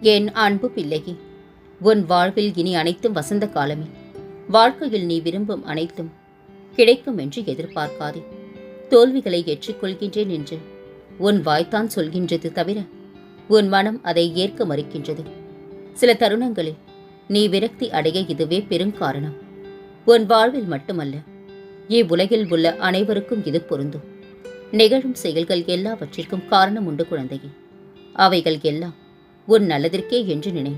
என் அன்பு பிள்ளையே உன் வாழ்வில் இனி அனைத்தும் வசந்த காலமே. வாழ்க்கையில் நீ விரும்பும் அனைத்தும் கிடைக்கும் என்று எதிர்பார்க்காதே. தோல்விகளை ஏற்றுக்கொள்கின்றேன் என்று உன் வாய்த்தான் சொல்கின்றது தவிர உன் மனம் அதை ஏற்க மறுக்கின்றது. சில தருணங்களில் நீ விரக்தி அடைய இதுவே பெருங்காரணம் உன் வாழ்வில் மட்டுமல்ல இவ்வுலகில் உள்ள அனைவருக்கும் இது பொருந்தும். நிகழும் செயல்கள் எல்லாவற்றிற்கும் காரணம் உண்டு குழந்தையே. அவைகள் எல்லாம் உன் நல்லதற்கே என்று நினை.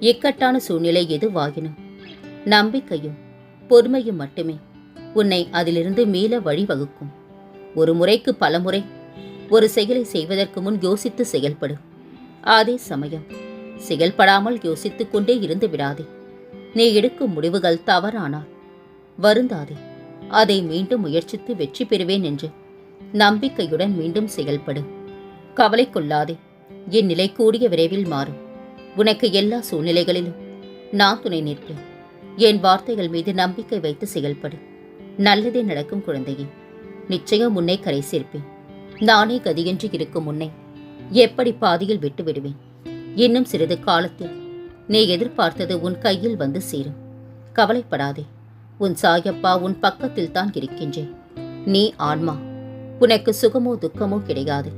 இக்கட்டான சூழ்நிலை எதுவாகினும் நம்பிக்கையும் பொறுமையும் மட்டுமே உன்னை அதிலிருந்து மீள வழிவகுக்கும். ஒரு முறைக்கு பலமுறை ஒரு செயலை செய்வதற்கு முன் யோசித்து செயல்படு. அதே சமயம் செயல்படாமல் யோசித்துக் கொண்டே இருந்து விடாதே. நீ எடுக்கும் முடிவுகள் தவறானால் வருந்தாதே. அதை மீண்டும் முயற்சித்து வெற்றி பெறுவேன் என்று நம்பிக்கையுடன் மீண்டும் செயல்படு. கவலை கொள்ளாதே. என் நிலை கூடிய விரைவில் மாறும். உனக்கு எல்லா சூழ்நிலைகளிலும் நான் துணை நிற்பேன். என் வார்த்தைகள் மீது நம்பிக்கை வைத்து செயல்படு. நல்லதே நடக்கும் குழந்தையே. நிச்சயம் உன்னை கரை சேர்ப்பேன். நானே கதியின்றி இருக்கும் உன்னை எப்படி பாதியில் விட்டு விடுவேன்? இன்னும் சிறிது காலத்தில் நீ எதிர்பார்த்தது உன் கையில் வந்து சேரும். கவலைப்படாதே. உன் சாயப்பா உன் பக்கத்தில் தான் இருக்கின்றேன். நீ ஆன்மா. உனக்கு சுகமோ துக்கமோ கிடையாது.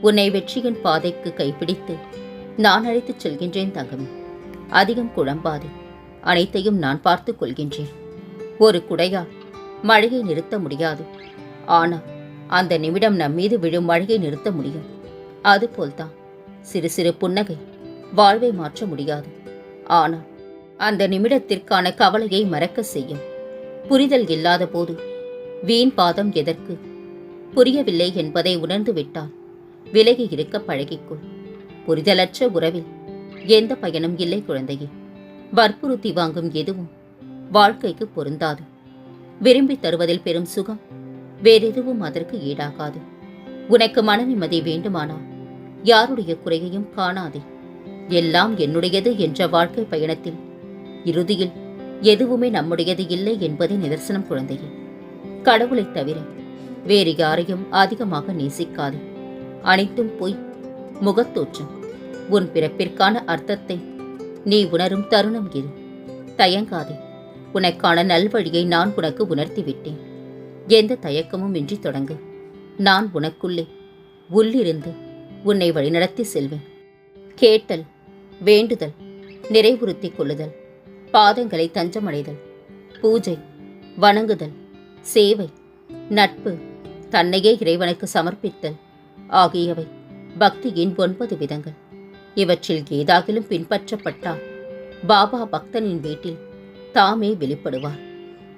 உன்னை வெற்றியின் பாதைக்கு கைப்பிடித்து நான் அழைத்துச் செல்கின்றேன் தங்கமே. அதிகம் குழம்பாதே. அனைத்தையும் நான் பார்த்துக் கொள்கின்றேன். ஒரு குடையால் மழையை நிறுத்த முடியாது. ஆனால் அந்த நிமிடம் நம் மீது விழும் மழையை நிறுத்த முடியும். அதுபோல்தான் சிறு சிறு புன்னகை. வாழ்வை மாற்ற முடியாது. ஆனால் அந்த நிமிடத்திற்கான கவலையை மறக்க செய்யும். புரிதல் இல்லாத போது வீண் பாதம் எதற்கு? புரியவில்லை என்பதை உணர்ந்து விட்டால் விலகி இருக்க பழகிக்கொள். புரிதலற்ற உறவில் எந்த பயனும் இல்லை குழந்தையே. வற்புறுத்தி வாங்கும் எதுவும் வாழ்க்கைக்கு பொருந்தாது. விரும்பி தருவதில் பெரும் சுகம் வேறெதுவும் அதற்கு ஈடாகாது. உனக்கு மன நிம்மதி வேண்டுமானால் யாருடைய குறையையும் காணாதே. எல்லாம் என்னுடையது என்ற வாழ்க்கை பயணத்தில் இறுதியில் எதுவுமே நம்முடையது இல்லை என்பதை நிதர்சனம் குழந்தையே. கடவுளைத் தவிர வேறு யாரையும் அதிகமாக நேசிக்காதே. அனைத்தும் பொய் முகத்தோற்றம் உன் பிறப்பிற்கான அர்த்தத்தை நீ உணரும் தருணம் இது. தயங்காதே. உனக்கான நல்வழியை நான் உனக்கு உணர்த்திவிட்டேன். எந்த தயக்கமும் இன்றி தொடங்கு. நான் உனக்குள்ளே உள்ளிருந்து உன்னை வழிநடத்தி செல்வேன். கேட்டல் வேண்டுதல் நிறைவுறுத்திக் கொள்ளுதல் பாதங்களை தஞ்சமடைதல் பூஜை வணங்குதல் சேவை நட்பு தன்னையே இறைவனுக்கு சமர்ப்பித்தல் ஆகியவை பக்தியின் ஒன்பது விதங்கள். இவற்றில் ஏதாகிலும் பின்பற்றப்பட்டால் பாபா பக்தனின் வீட்டில் தாமே வெளிப்படுவார்.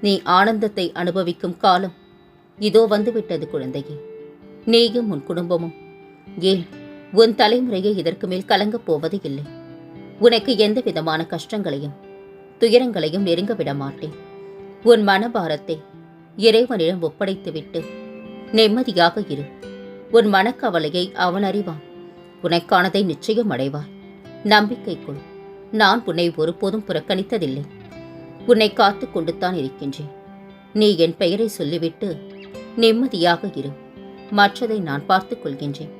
நீ ஆனந்தத்தை அனுபவிக்கும் காலம் இதோ வந்துவிட்டது குழந்தையே. நீயும் உன் குடும்பமும் ஏன் உன் தலைமுறையை இதற்கு மேல் கலங்கப் போவது இல்லை? உனக்கு எந்த விதமான கஷ்டங்களையும் துயரங்களையும் நெருங்க விட மாட்டேன். உன் மனபாரத்தை இறைவனிடம் ஒப்படைத்துவிட்டு நிம்மதியாக இரு. உன் மனக்கவலையை அவன் அறிவான். உனக்கானதை நிச்சயம் அடைவாய் நம்பிக்கை கொள். நான் உன்னை ஒருபோதும் புறக்கணித்ததில்லை. உன்னை காத்து கொண்டுத்தான் இருக்கின்றேன். நீ என் பெயரை சொல்லிவிட்டு நிம்மதியாக இரு. மற்றதை நான் பார்த்துக் கொள்கின்றேன்.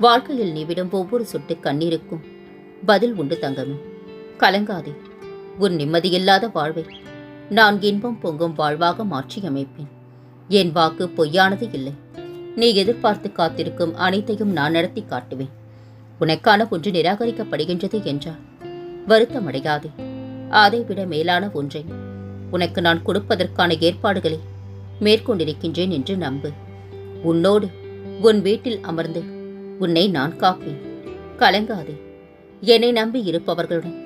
வாழ்க்கையில் நீ விடும் ஒவ்வொரு சொட்டு கண்ணீருக்கும் பதில் உண்டு தங்கமே. கலங்காதே. உன் நிம்மதியில்லாத வாழ்வை நான் இன்பம் பொங்கும் வாழ்வாக மாற்றியமைப்பேன். என் வாக்கு பொய்யானது இல்லை. நீ எதிர்பார்த்து காத்திருக்கும் அனைத்தையும் நான் நடத்தி காட்டுவேன். உனக்கான ஒன்று நிராகரிக்கப்படுகின்றது என்றால் வருத்தமடையாதே. அதைவிட மேலான ஒன்றை. உனக்கு நான் கொடுப்பதற்கான ஏற்பாடுகளை மேற்கொண்டிருக்கின்றேன் என்று நம்பு. உன்னோடு உன் வீட்டில் அமர்ந்து உன்னை நான் காப்பேன். கலங்காதே. என்னை நம்பி இருப்பவர்களுடன்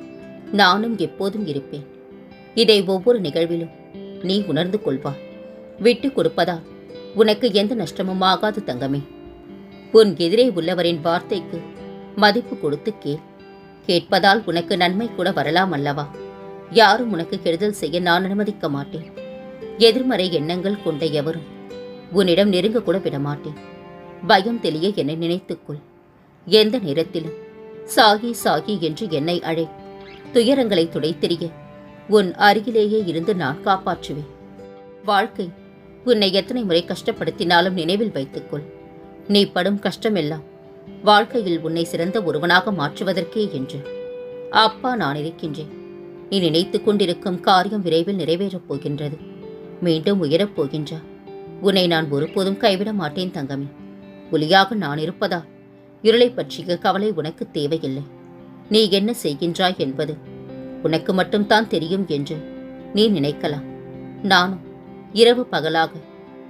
நானும் எப்போதும் இருப்பேன். இதை ஒவ்வொரு நிகழ்விலும் நீ உணர்ந்து கொள்வாய். விட்டு கொடுப்பதால் உனக்கு எந்த நஷ்டமும் ஆகாது தங்கமே. உன் எதிரே உள்ளவரின் வார்த்தைக்கு மதிப்பு கொடுத்து கேள். கேட்பதால் உனக்கு நன்மை கூட வரலாம் அல்லவா? யாரும் உனக்கு கெடுதல் செய்ய நான் அனுமதிக்க மாட்டேன். எதிர்மறை எண்ணங்கள் கொண்ட எவரும் உன்னிடம் நெருங்க கூட விட மாட்டேன் பயம் தெளிய என்னை நினைத்துக்கொள் எந்த நேரத்திலும் சாகி சாகி என்று என்னை அழை. துயரங்களை துடைத்தெறிய உன் அருகிலேயே இருந்து நான் காப்பாற்றுவேன். வாழ்க்கை உன்னை எத்தனை முறை கஷ்டப்படுத்தினாலும் நினைவில் வைத்துக்கொள். நீ படும் கஷ்டமெல்லாம் வாழ்க்கையில் உன்னை சிறந்த ஒருவனாக மாற்றுவதற்கே என்று. அப்பா நான் இருக்கின்றேன். நீ நினைத்து கொண்டிருக்கும் காரியம் விரைவில் நிறைவேறப் போகின்றது. மீண்டும் உயரப் போகின்றா. உன்னை நான் ஒருபோதும் கைவிட மாட்டேன் தங்கமே. ஒலியாக நான் இருப்பதால் இருளை பற்றிய கவலை உனக்கு தேவையில்லை. நீ என்ன செய்கின்றாய் என்பது உனக்கு மட்டும்தான் தெரியும் என்று நீ நினைக்கலாம். நானும் இரவு பகலாக.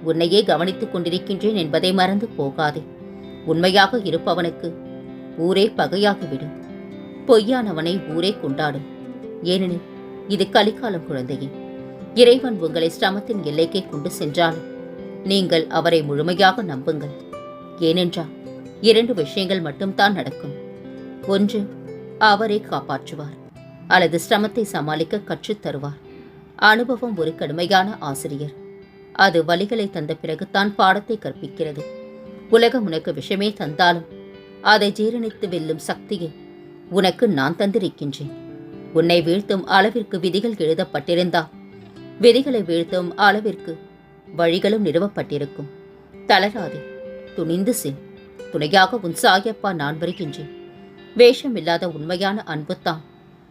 உன்னையே கவனித்துக் கொண்டிருக்கின்றேன் என்பதை மறந்து போகாதே. உண்மையாக இருப்பவனுக்கு ஊரே பகையாகிவிடும். பொய்யானவனை ஊரே கொண்டாடும். ஏனெனில் இது கலிக்காலம் குழந்தையே. இறைவன் உங்களை சிரமத்தின் எல்லைக்கே கொண்டு சென்றாலும் நீங்கள் அவரை முழுமையாக நம்புங்கள். ஏனென்றால் இரண்டு விஷயங்கள் மட்டும்தான் நடக்கும். ஒன்று அவரே காப்பாற்றுவார். அல்லது சிரமத்தை சமாளிக்க கற்றுத் தருவார். அனுபவம் ஒரு கடுமையான ஆசிரியர். அது வலிகளை தந்த பிறகுதான் பாடத்தை கற்பிக்கிறது. உலகம் உனக்கு விஷமே தந்தாலும் அதை ஜீரணித்து வெல்லும் சக்தியை உனக்கு நான் தந்திருக்கின்றேன். உன்னை வீழ்த்தும் அளவிற்கு விதிகள் எழுதப்பட்டிருந்தால் விதிகளை வீழ்த்தும் அளவிற்கு வழிகளும் நிறுவப்பட்டிருக்கும். தளராதே துணிந்து செல். துணையாக உன் சாயப்பா நான் வருகின்றேன். வேஷமில்லாத உண்மையான அன்புத்தான்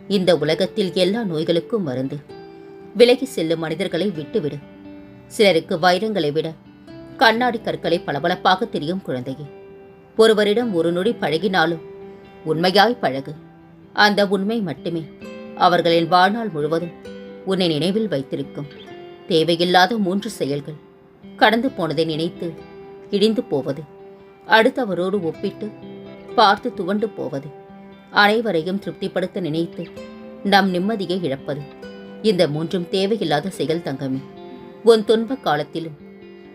இந்த உலகத்தில் எல்லா நோய்களுக்கும் மருந்து. விலகி செல்லும் மனிதர்களை விட்டுவிடு. சிலருக்கு வைரங்களை விட கண்ணாடி கற்களை பளபளப்பாக தெரியும் குழந்தையே. ஒருவரிடம் ஒரு நொடி பழகினாலும் உண்மையாய் பழகு. அந்த உண்மை மட்டுமே அவர்களின் வாழ்நாள் முழுவதும் உன்னை நினைவில் வைத்திருக்கும். தேவையில்லாத மூன்று செயல்கள் கடந்து போனதை நினைத்து இடிந்து போவது அடுத்தவரோடு ஒப்பிட்டு பார்த்து துவண்டு போவது அனைவரையும் திருப்திப்படுத்த நினைத்து நம் நிம்மதியை இழப்பது. இந்த மூன்றும் தேவையில்லாத செயல் தங்கமே. உன் துன்ப காலத்திலும்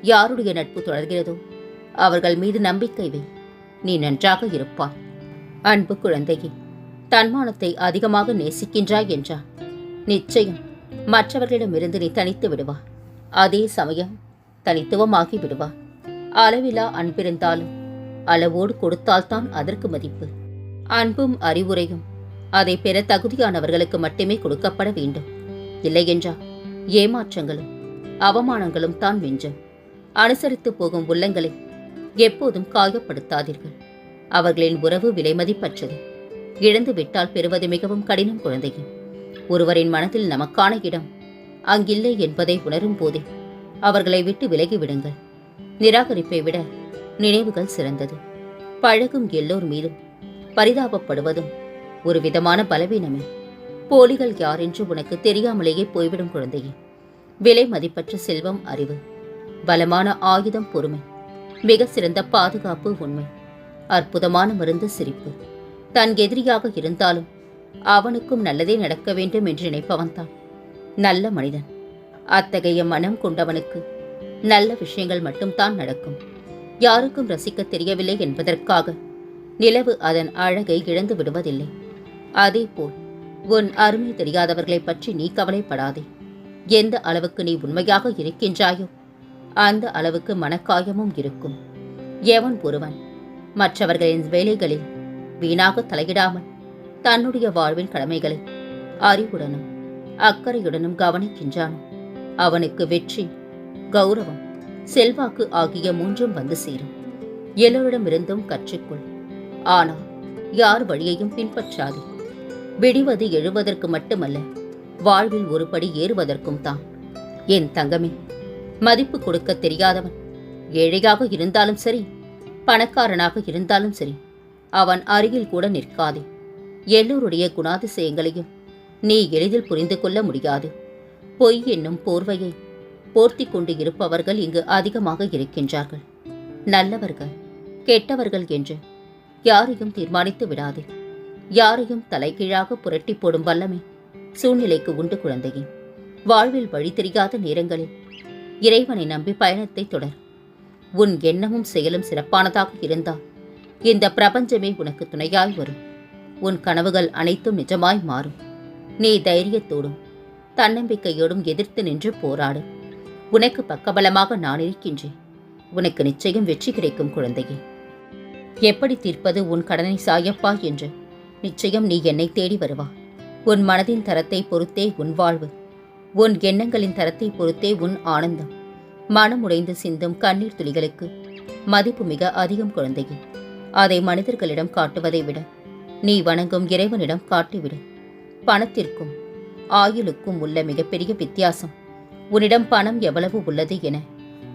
யாருடைய நட்பு தொடர்கிறதோ அவர்கள் மீது நம்பிக்கை வை. நீ நன்றாக இருப்பாய். அன்பு குழந்தையே தன்மானத்தை அதிகமாக நேசிக்கின்றாய் என்றால் நிச்சயம் மற்றவர்களிடமிருந்து நீ தனித்து விடுவா அதே சமயம் தனித்துவமாகி விடுவா அளவிலா அன்பிருந்தாலும் அளவோடு கொடுத்தால்தான் அதற்கு மதிப்பு. அன்பும் அறிவுரையும் அதை பெற தகுதியானவர்களுக்கு மட்டுமே கொடுக்கப்பட வேண்டும். இல்லையென்றால் ஏமாற்றங்களும் அவமானங்களும் தான் மிஞ்சும். அனுசரித்து போகும் உள்ளங்களை எப்போதும் காயப்படுத்தாதீர்கள். அவர்களின் உறவு விலைமதிப்பற்றது இழந்து விட்டால் பெறுவது மிகவும் கடினம் குழந்தையும் ஒருவரின் மனதில் நமக்கான இடம் அங்கில்லை என்பதை உணரும் போதே அவர்களை விட்டு விலகி விடுங்கள். நிராகரிப்பை விட நினைவுகள் சிறந்தது. பழகும் எல்லோர் மீதும் பரிதாபப்படுவதும் ஒரு விதமான பலவீனமே. போலிகள் யார் என்று உனக்கு தெரியாமலேயே போய்விடும் குழந்தையே. விலை மதிப்பற்ற செல்வம் அறிவு. பலமான ஆயுதம் பொறுமை. மிக சிறந்த பாதுகாப்பு உண்மை. அற்புதமான மருந்து சிரிப்பு. தன் எதிரியாக இருந்தாலும் அவனுக்கும் நல்லதே நடக்க வேண்டும் என்று நினைப்பவன்தான் நல்ல மனிதன். அத்தகைய மனம் கொண்டவனுக்கு நல்ல விஷயங்கள் மட்டும்தான் நடக்கும். யாருக்கும் ரசிக்க தெரியவில்லை என்பதற்காக நிலவு அதன் அழகை இழந்து விடுவதில்லை. அதேபோல் உன் அருமை தெரியாதவர்களைப் பற்றி நீ கவலைப்படாதே. எந்த அளவுக்கு நீ உண்மையாக இருக்கின்றாயோ அந்த அளவுக்கு மனக்காயமும் இருக்கும். எவன் ஒருவன் மற்றவர்களின் வேலைகளில் வீணாக தலையிடாமல் தன்னுடைய வாழ்வின் கடமைகளை அறிவுடனும் அக்கறையுடனும் கவனிக்கின்றான் அவனுக்கு வெற்றி கௌரவம் செல்வாக்கு ஆகிய மூன்றும் வந்து சேரும். எல்லோரிடமிருந்தும் கற்றுக்கொள். ஆனால் யார் வழியையும் பின்பற்றாதே. விடிவது எழுவதற்கு மட்டுமல்ல வாழ்வில் ஒரு படி ஏறுவதற்கும் தான். என் தங்கமே மதிப்பு கொடுக்க தெரியாதவன் ஏழையாக இருந்தாலும் சரி பணக்காரனாக இருந்தாலும் சரி அவன் அருகில் கூட நிற்காதே. எல்லோருடைய குணாதிசயங்களையும் நீ எளிதில் புரிந்து கொள்ள முடியாது. பொய் என்னும் போர்வையை போர்த்தி கொண்டு இருப்பவர்கள் இங்கு அதிகமாக இருக்கின்றார்கள். நல்லவர்கள் கெட்டவர்கள் என்று யாரையும் தீர்மானித்து விடாதே. யாரையும் தலைகீழாக புரட்டி போடும் வல்லமை சூழ்நிலைக்கு உண்டு குழந்தையே. வாழ்வில் வழி தெரியாத நேரங்களில் இறைவனை நம்பி பயணத்தை தொடர். உன் எண்ணமும் செயலும் சிறப்பானதாக இருந்தால் இந்த பிரபஞ்சமே உனக்கு துணையாய் வரும். உன் கனவுகள் அனைத்தும் நிஜமாய் மாறும். நீ தைரியத்தோடும் தன்னம்பிக்கையோடும் எதிர்த்து நின்று போராடு. உனக்கு பக்கபலமாக நான் இருக்கின்றேன். உனக்கு நிச்சயம் வெற்றி கிடைக்கும் குழந்தையே. எப்படி தீர்ப்பது உன் கடனை சாயப்பா என்று நிச்சயம் நீ என்னை தேடி வருவா. உன் மனதின் தரத்தை பொறுத்தே உன் வாழ்வு. உன் எண்ணங்களின் தரத்தை பொறுத்தே உன் ஆனந்தம். மனம் உடைந்து சிந்தும் கண்ணீர் துளிகளுக்கு மதிப்பு மிக அதிகம் குழந்தையே. அதை மனிதர்களிடம் காட்டுவதை விட நீ வணங்கும் இறைவனிடம் காட்டிவிடு. பணத்திற்கும் ஆயுளுக்கும் உள்ள மிகப்பெரிய வித்தியாசம் உன்னிடம் பணம் எவ்வளவு உள்ளது என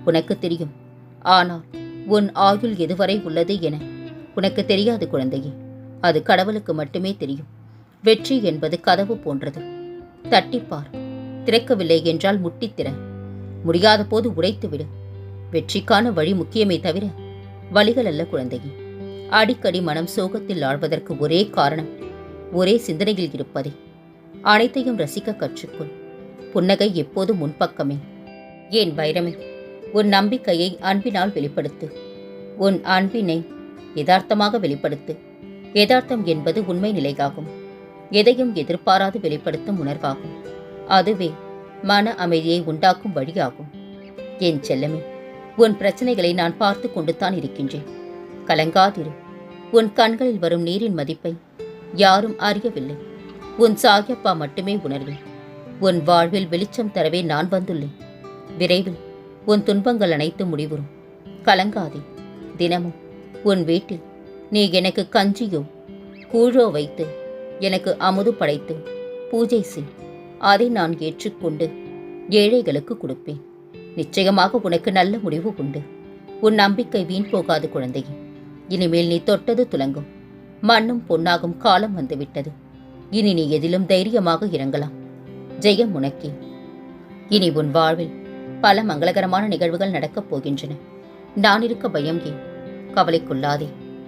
உனக்கு தெரியும். ஆனால் உன் ஆயுள் எதுவரை உள்ளது என உனக்கு தெரியாது குழந்தையே. அது கடவுளுக்கு மட்டுமே தெரியும். வெற்றி என்பது கதவு போன்றது. தட்டிப்பார். திறக்கவில்லை என்றால் முட்டித் திற. முடியாத போது உடைத்துவிடு வெற்றிக்கான வழி முக்கியமே தவிர வழிகள் அல்ல குழந்தையே. அடிக்கடி மனம் சோகத்தில் ஆழ்வதற்கு ஒரே காரணம் ஒரே சிந்தனையில் இருப்பதே. அனைத்தையும் ரசிக்க கற்றுக்கொள். புன்னகை எப்போதும் முன்பக்கமே ஏன் வைரமே உன் நம்பிக்கையை அன்பினால் வெளிப்படுத்து. உன் அன்பினை யதார்த்தமாக வெளிப்படுத்து. யதார்த்தம் என்பது உண்மை நிலையாகும். எதையும் எதிர்பாராது வெளிப்படுத்தும் உணர்வாகும். அதுவே மன அமைதியை உண்டாக்கும் வழியாகும். என் செல்லமே உன் பிரச்சனைகளை நான் பார்த்து கொண்டுதான் இருக்கின்றேன். கலங்காதிரு. உன் கண்களில் வரும் நீரின் மதிப்பை யாரும் அறியவில்லை. உன் சாகியப்பா மட்டுமே உணர்வேன் உன் வாழ்வில் வெளிச்சம் தரவே நான் வந்துள்ளேன். விரைவில் உன் துன்பங்கள் அனைத்தும் முடிவுறும். கலங்காதே. தினமும் உன் வீட்டில் நீ எனக்கு கஞ்சியோ கூழோ வைத்து எனக்கு அமுது படைத்து பூஜை செய். அதை நான் ஏற்றுக்கொண்டு ஏழைகளுக்கு கொடுப்பேன். நிச்சயமாக உனக்கு நல்ல முடிவு உண்டு. உன் நம்பிக்கை வீண் போகாது குழந்தையே. இனிமேல் நீ தொட்டது துலங்கும். மண்ணும் பொன்னாகும் காலம் வந்துவிட்டது. இனி நீ எதிலும் தைரியமாக இறங்கலாம். ஜெயம் உனக்கே. இனி உன் வாழ்வில் பல மங்களகரமான நிகழ்வுகள் நடக்கப் போகின்றன. நான் இருக்க பயம் ஏன்? கவலைக்குள்ளாதே.